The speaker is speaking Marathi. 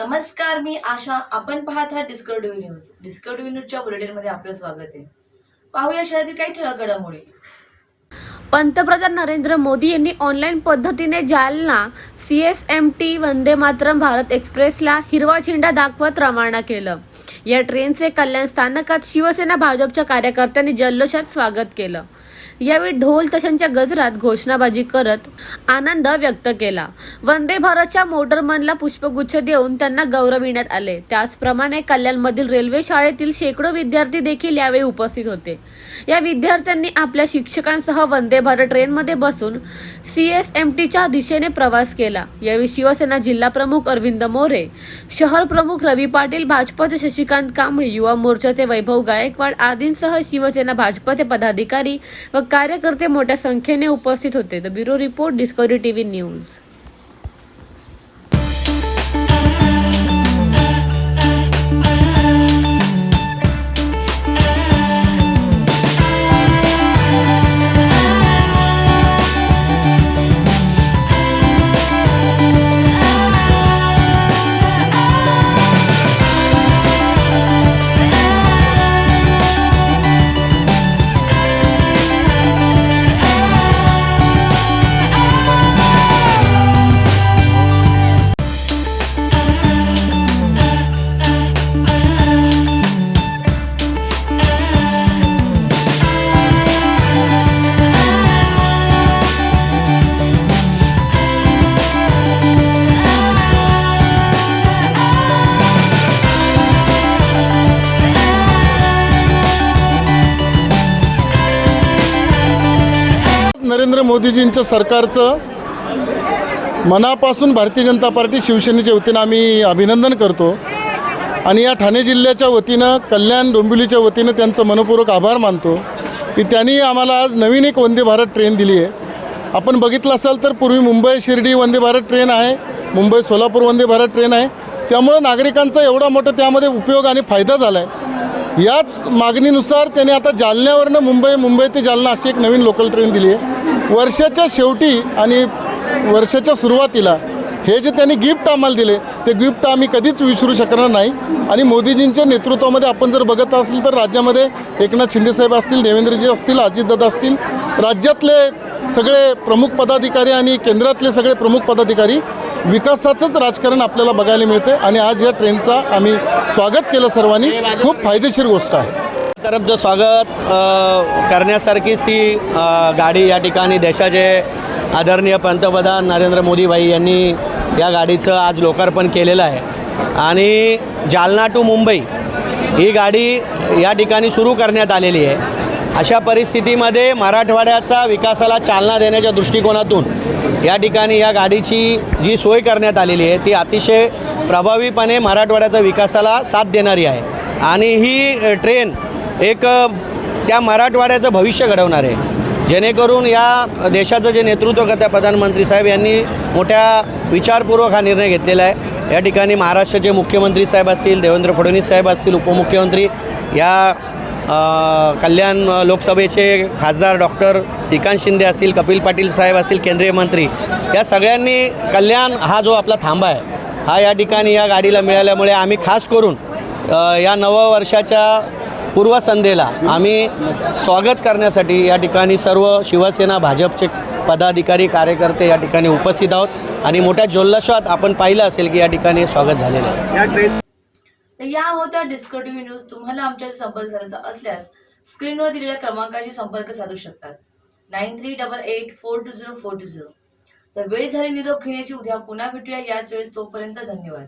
नमस्कार मी आशा. आपण पाहत आहात डिस्कवरी न्यूज डिस्कवरी न्यूजच्या बुलेटिनमध्ये आपलं स्वागत आहे. पाहूया शहरातील काही ठळक घडामोडी. पंतप्रधान नरेंद्र मोदी यांनी ऑनलाईन पद्धतीने Jalna C S M T Vande Mataram Bharat एक्सप्रेसला हिरवा झेंडा दाखवत रवाना केलं. या ट्रेनचे कल्याण स्थानकात शिवसेना भाजपच्या कार्यकर्त्यांनी जल्लोषात स्वागत केलं. यावेळी ढोल तशांच्या गजरात घोषणाबाजी करत आनंद व्यक्त केला. वंदे भारतच्या मोटरमनला पुष्पगुच्छ देऊन त्यांना गौरविण्यात आले. त्याचप्रमाणे कल्याणमधील रेल्वे शाळेतील शेकडो विद्यार्थी देखील यावेळी उपस्थित होते. या विद्यार्थ्यांनी आपल्या शिक्षकांसह वंदे भारत ट्रेनमध्ये बसून सी एस एम टीच्या दिशेने प्रवास केला. यावेळी शिवसेना जिल्हा प्रमुख अरविंद मोरे शहर प्रमुख रवी पाटील भाजपचे शशिकांत कांबळे युवा मोर्चाचे वैभव गायकवाड आदींसह शिवसेना भाजपचे पदाधिकारी व कार्यकर्ते मोठ्या संख्येने उपस्थित होते. The bureau report Discovery TV news Narendra मोदीजींच्या सरकारचं मनापासून भारतीय जनता पार्टी शिवसेनेच्या वतीनं आम्ही अभिनंदन करतो. आणि या ठाणे जिल्ह्याच्या वतीनं कल्याण डोंबिवलीच्या वतीनं त्यांचं मनपूर्वक आभार मानतो की त्यांनी आम्हाला आज नवीन एक वंदे भारत ट्रेन दिली आहे. आपण बघितलं असाल तर पूर्वी मुंबई शिर्डी वंदे भारत ट्रेन आहे मुंबई सोलापूर वंदे भारत ट्रेन आहे. त्यामुळं नागरिकांचा एवढा मोठा त्यामध्ये उपयोग आणि फायदा झाला आहे याच मागणीनुसार त्याने आता जालन्यावरनं मुंबई मुंबई ते जालना अशी एक नवीन लोकल ट्रेन दिली आहे. वर्षाच्या शेवटी आणि वर्षाच्या सुरुवातीला हे जे त्यांनी गिफ्ट आम्हाला दिले ते गिफ्ट आम्ही कधीच विसरू शकणार नाही. आणि मोदीजींच्या नेतृत्वामध्ये आपण जर बघत असेल तर राज्यामध्ये एकनाथ शिंदेसाहेब असतील देवेंद्रजी असतील अजितदादा असतील राज्यातले सगळे प्रमुख पदाधिकारी आणि केंद्रातले सगळे प्रमुख पदाधिकारी विकासाचंच राजकारण आपल्याला बघायला मिळते. आणि आज या ट्रेनचा आम्ही स्वागत केलं सर्वांनी. खूप फायदेशीर गोष्ट आहे. तरफचं स्वागत करण्यासारखीच ती गाडी या ठिकाणी देशाचे आदरणीय पंतप्रधान नरेंद्र मोदी भाई यांनी या गाडीचं आज लोकार्पण केलेलं आहे. आणि जालना टू मुंबई ही गाडी या ठिकाणी सुरू करण्यात आलेली आहे. अशा परिस्थितीमध्ये मराठवाड्याचा विकासाला चालना देण्याच्या दृष्टिकोनातून या ठिकाणी या गाडीची जी सोय करण्यात आलेली आहे ती अतिशय प्रभावीपणे मराठवाड्याच्या विकासाला साथ देणारी आहे. आणि ही ट्रेन एक त्या मराठवाड्याचं भविष्य घडवणार आहे. जेणेकरून या देशाचं जे नेतृत्व करत्या प्रधानमंत्री साहेब यांनी मोठ्या विचारपूर्वक हा निर्णय घेतलेला आहे. या ठिकाणी महाराष्ट्राचे मुख्यमंत्री साहेब असतील देवेंद्र फडणवीस साहेब असतील उपमुख्यमंत्री या कल्याण लोकसभेचे खासदार डॉक्टर श्रीकांत शिंदे असतील कपिल पाटील साहेब असतील केंद्रीय मंत्री या सगळ्यांनी कल्याण हा जो आपला थांबा आहे हा या ठिकाणी या गाडीला मिळाल्यामुळे आम्ही खास करून या नववर्षाच्या पूर्वसंध्येला आम्ही स्वागत करण्यासाठी या ठिकाणी सर्व शिवसेना भाजपचे पदाधिकारी कार्यकर्ते या ठिकाणी उपस्थित आहोत. आणि मोठ्या जल्लोषात आपण पाहिलं असेल की या ठिकाणी स्वागत झालेलं आहे. तर या होत्या डिस्कवर टीव्ही न्यूज तुम्हाला आमच्याशी संपर्क साधायचा असल्यास स्क्रीनवर दिलेल्या क्रमांकाशी संपर्क साधू शकतात. Nine three double eight four two zero four two zero तर वेळ झाली निरोप घेण्याची उद्या पुन्हा भेटूया. याच वेळेस तोपर्यंत धन्यवाद.